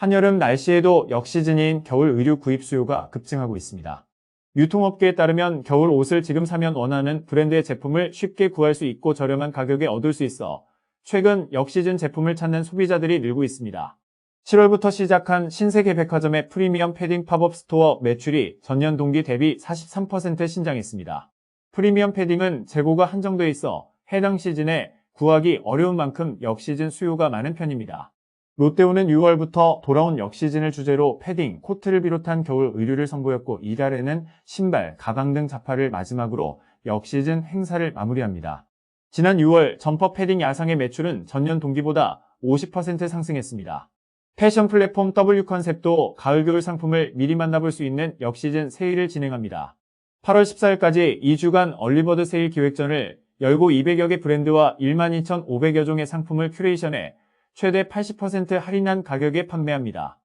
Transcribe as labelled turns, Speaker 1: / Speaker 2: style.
Speaker 1: 한여름 날씨에도 역시즌인 겨울 의류 구입 수요가 급증하고 있습니다. 유통업계에 따르면 겨울 옷을 지금 사면 원하는 브랜드의 제품을 쉽게 구할 수 있고 저렴한 가격에 얻을 수 있어 최근 역시즌 제품을 찾는 소비자들이 늘고 있습니다. 7월부터 시작한 신세계 백화점의 프리미엄 패딩 팝업 스토어 매출이 전년 동기 대비 43% 신장했습니다. 프리미엄 패딩은 재고가 한정돼 있어 해당 시즌에 구하기 어려운 만큼 역시즌 수요가 많은 편입니다. 롯데온은 6월부터 돌아온 역시즌을 주제로 패딩, 코트를 비롯한 겨울 의류를 선보였고 이달에는 신발, 가방 등 잡화를 마지막으로 역시즌 행사를 마무리합니다. 지난 6월 점퍼 패딩 야상의 매출은 전년 동기보다 50% 상승했습니다. 패션 플랫폼 W컨셉도 가을 겨울 상품을 미리 만나볼 수 있는 역시즌 세일을 진행합니다. 8월 14일까지 2주간 얼리버드 세일 기획전을 열고 200여 개 브랜드와 12,500여 종의 상품을 큐레이션해 최대 80% 할인한 가격에 판매합니다.